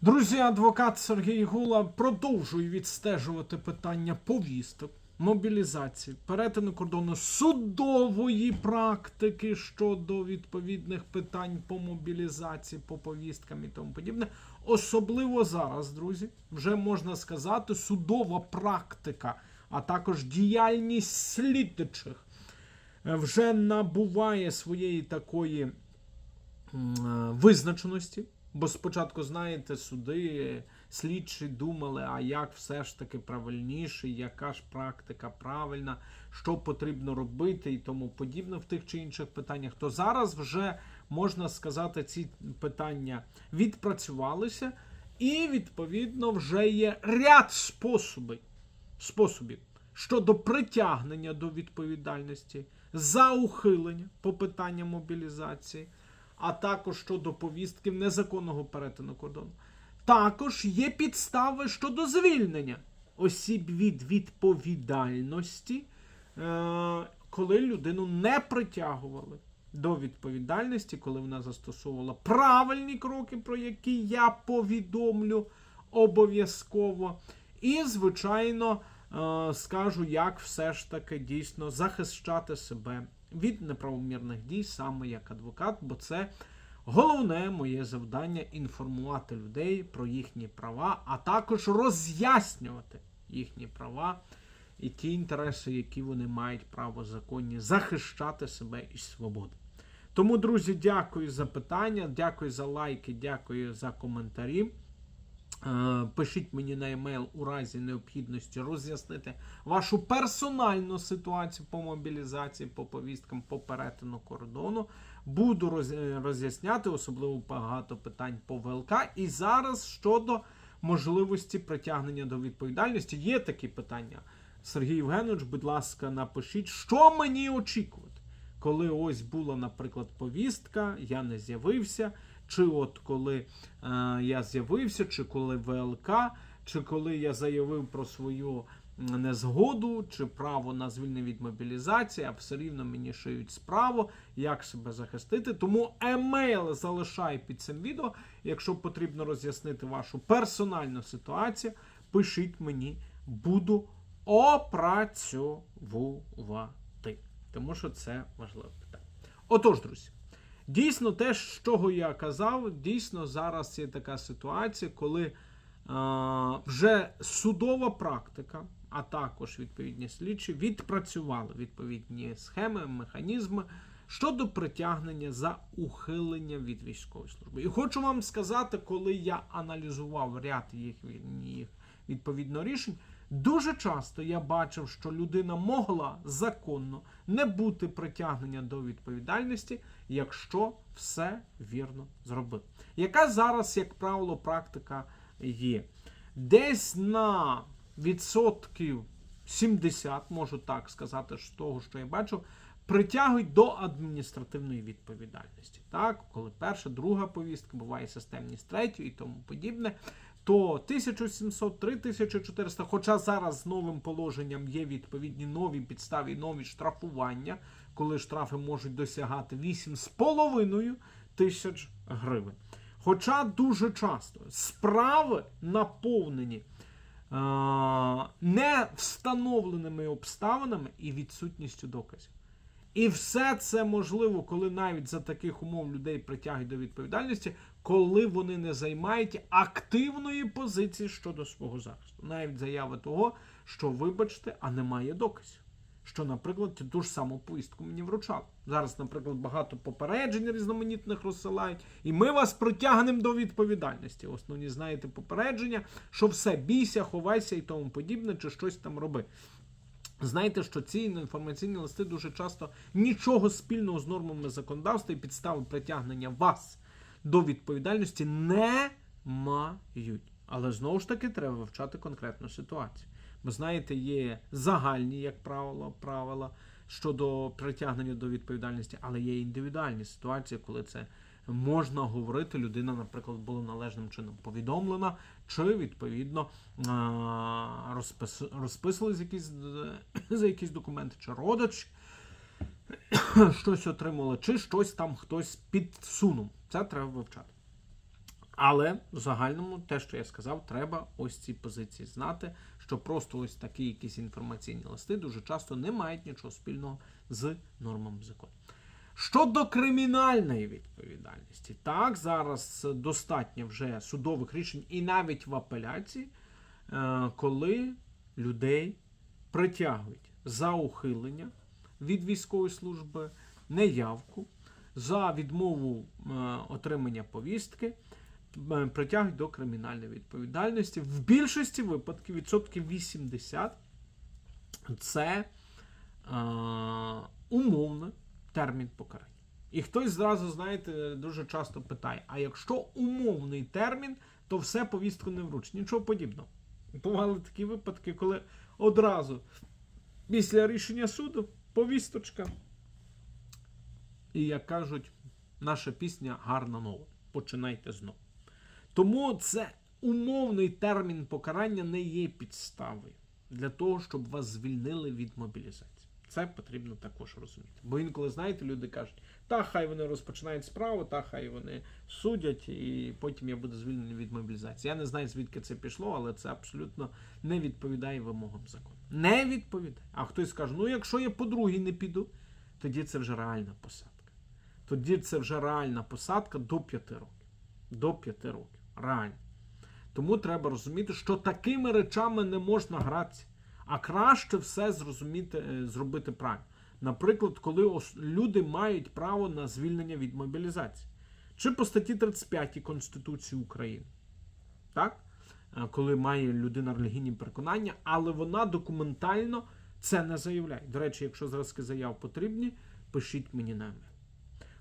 Друзі, адвокат Сергій Гула продовжує відстежувати питання повісток, мобілізації, перетину кордону судової практики щодо відповідних питань по мобілізації, по повісткам і тому подібне. Особливо зараз, друзі, вже можна сказати, судова практика, а також діяльність слідчих е, вже набуває своєї такої е, визначеності. Бо спочатку, знаєте, суди, слідчі думали, а як все ж таки правильніше, яка ж практика правильна, що потрібно робити і тому подібне в тих чи інших питаннях. То зараз вже можна сказати, ці питання відпрацювалися, і відповідно вже є ряд способів, способів щодо притягнення до відповідальності за ухилення по питанням мобілізації а також щодо повістків незаконного перетину кордону. Також є підстави щодо звільнення осіб від відповідальності, е, коли людину не притягували до відповідальності, коли вона застосовувала правильні кроки, про які я повідомлю обов'язково. І, звичайно, е, скажу, як все ж таки дійсно захищати себе від неправомірних дій саме як адвокат, бо це головне моє завдання інформувати людей про їхні права, а також роз'яснювати їхні права і ті інтереси, які вони мають право законні, захищати себе і свободу. Тому, друзі, дякую за питання, дякую за лайки, дякую за коментарі. Е, Пишіть мені на емейл у разі необхідності роз'яснити вашу персональну ситуацію по мобілізації, по повісткам, по перетину кордону. Буду е, роз'ясняти, особливо багато питань по ВЛК. І зараз щодо можливості притягнення до відповідальності, є такі питання. Сергій Євгенович, будь ласка, напишіть, що мені очікувати, коли ось була, наприклад, повістка, я не з'явився. Чи от коли е, я з'явився, чи коли ВЛК, чи коли я заявив про свою незгоду, чи право на звільнення від мобілізації, а все рівно мені шиють справу, як себе захистити. Тому емейл залишай під цим відео. Якщо потрібно роз'яснити вашу персональну ситуацію, пишіть мені, буду опрацьовувати. Тому що це важливе питання. Отож, друзі. Дійсно, те, з чого я казав, дійсно зараз є така ситуація, коли е, вже судова практика, а також відповідні слідчі, відпрацювали відповідні схеми, механізми щодо притягнення за ухилення від військової служби. І хочу вам сказати, коли я аналізував ряд їх, їх відповідно рішень, Дуже часто я бачив, що людина могла законно не бути притягнення до відповідальності, якщо все вірно зробив. Яка зараз, як правило, практика є? Десь на відсотків 70, можу так сказати, з того, що я бачу, притягують до адміністративної відповідальності. Так, коли перша, друга повістка, буває системність третю і тому подібне то 1700, 3400, хоча зараз з новим положенням є відповідні нові підстави, нові штрафування, коли штрафи можуть досягати 8,5 тисяч гривень. Хоча дуже часто справи наповнені е, не встановленими обставинами і відсутністю доказів. І все це можливо, коли навіть за таких умов людей притягують до відповідальності, коли вони не займають активної позиції щодо свого захисту. Навіть заяви того, що, вибачте, а немає доказів. Що, наприклад, ту ж саму повістку мені вручали. Зараз, наприклад, багато попереджень різноманітних розсилають, і ми вас притягнемо до відповідальності. Основні знаєте попередження, що все, бійся, ховайся і тому подібне, чи щось там роби. Знаєте, що ці інформаційні листи дуже часто нічого спільного з нормами законодавства і підстави притягнення вас до відповідальності не мають. Але знову ж таки треба вивчати конкретну ситуацію. Бо знаєте, є загальні, як правило, правила щодо притягнення до відповідальності, але є індивідуальні ситуації, коли це можна говорити, людина, наприклад, була належним чином повідомлена, чи відповідно розпис, розписували за якісь, за якісь документи, чи родич щось отримали, чи щось там хтось підсунув. Це треба вивчати. Але в загальному, те, що я сказав, треба ось ці позиції знати, що просто ось такі якісь інформаційні листи дуже часто не мають нічого спільного з нормами закону. Щодо кримінальної відповідальності, так, зараз достатньо вже судових рішень і навіть в апеляції, е, коли людей притягують за ухилення від військової служби, неявку, за відмову е, отримання повістки, е, притягують до кримінальної відповідальності. В більшості випадків, відсотків 80, це е, умовний термін покарання. І хтось зразу, знаєте, дуже часто питає: а якщо умовний термін, то все повістку не вручить. Нічого подібного. Бували такі випадки, коли одразу після рішення суду повісточка. І як кажуть, наша пісня гарна нова. Починайте знову. Тому це умовний термін покарання не є підставою для того, щоб вас звільнили від мобілізації. Це потрібно також розуміти. Бо інколи, знаєте, люди кажуть, та хай вони розпочинають справу, та хай вони судять, і потім я буду звільнений від мобілізації. Я не знаю, звідки це пішло, але це абсолютно не відповідає вимогам закону. Не відповідає. А хтось скаже, ну якщо я по другій не піду, тоді це вже реальна посадка. Тоді це вже реальна посадка до 5 років. До 5 років. Реально. Тому треба розуміти, що такими речами не можна гратися, а краще все зрозуміти, е, зробити правильно. Наприклад, коли люди мають право на звільнення від мобілізації, чи по статті 35 Конституції України, так? Е, коли має людина релігійні переконання, але вона документально це не заявляє. До речі, якщо зразки заяв потрібні, пишіть мені на емейл.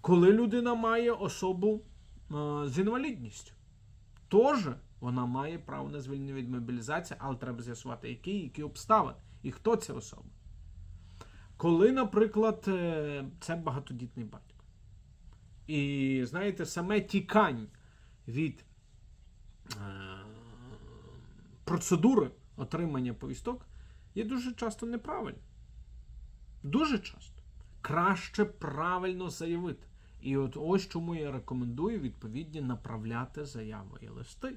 Коли людина має особу е, з інвалідністю, теж вона має право на звільнення від мобілізації, але треба з'ясувати, які, які обставини і хто ця особа. Коли, наприклад, е, це багатодітний батько. І знаєте, саме тікань від е, процедури отримання повісток є дуже часто неправильним. Дуже часто. Краще правильно заявити. І от ось чому я рекомендую відповідні направляти заяви і листи.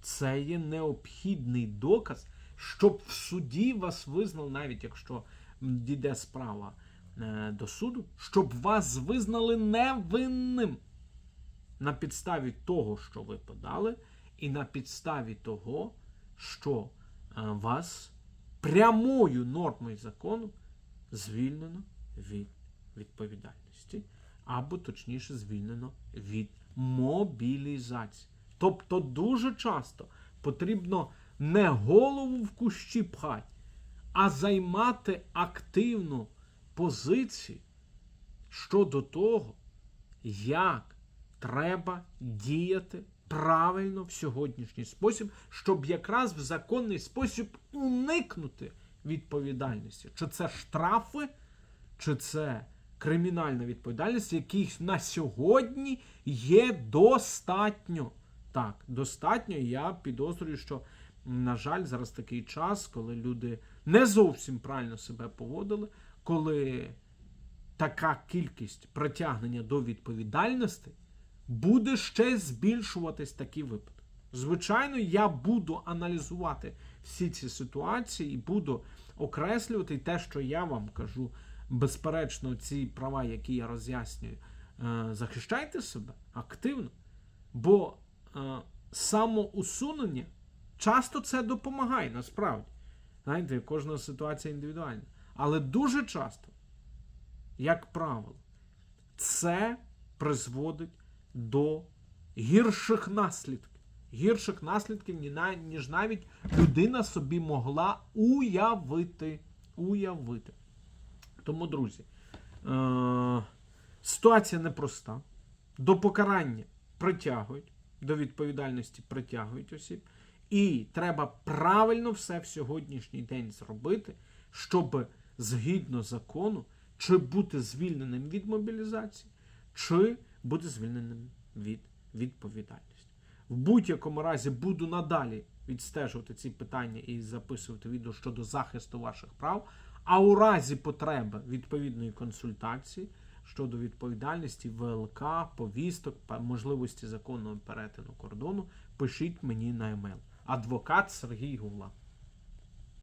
Це є необхідний доказ, щоб в суді вас визнав, навіть якщо дійде справа е, до суду, щоб вас визнали невинним на підставі того, що ви подали, і на підставі того, що е, вас прямою нормою закону звільнено від відповідальності, або точніше звільнено від мобілізації. Тобто дуже часто потрібно не голову в кущі пхати, а займати активну позицію щодо того, як треба діяти правильно в сьогоднішній спосіб, щоб якраз в законний спосіб уникнути відповідальності. Чи це штрафи, чи це кримінальна відповідальність, яких на сьогодні є достатньо. Так, достатньо. Я підозрюю, що, на жаль, зараз такий час, коли люди не зовсім правильно себе поводили, коли така кількість притягнення до відповідальності буде ще збільшуватись такі випадки. Звичайно, я буду аналізувати всі ці ситуації і буду окреслювати те, що я вам кажу. Безперечно, ці права, які я роз'яснюю, е, захищайте себе активно. Бо самоусунення часто це допомагає насправді. Знаєте, кожна ситуація індивідуальна. Але дуже часто, як правило, це призводить до гірших наслідків. Гірших наслідків, ніж навіть людина собі могла уявити. Уявити. Тому, друзі, е- ситуація непроста. До покарання притягують, до відповідальності притягують осіб. І треба правильно все в сьогоднішній день зробити, щоб згідно закону, чи бути звільненим від мобілізації, чи бути звільненим від відповідальності. В будь-якому разі буду надалі відстежувати ці питання і записувати відео щодо захисту ваших прав. А у разі потреби відповідної консультації щодо відповідальності ВЛК, повісток, можливості законного перетину кордону, пишіть мені на емейл. Адвокат Сергій Гула.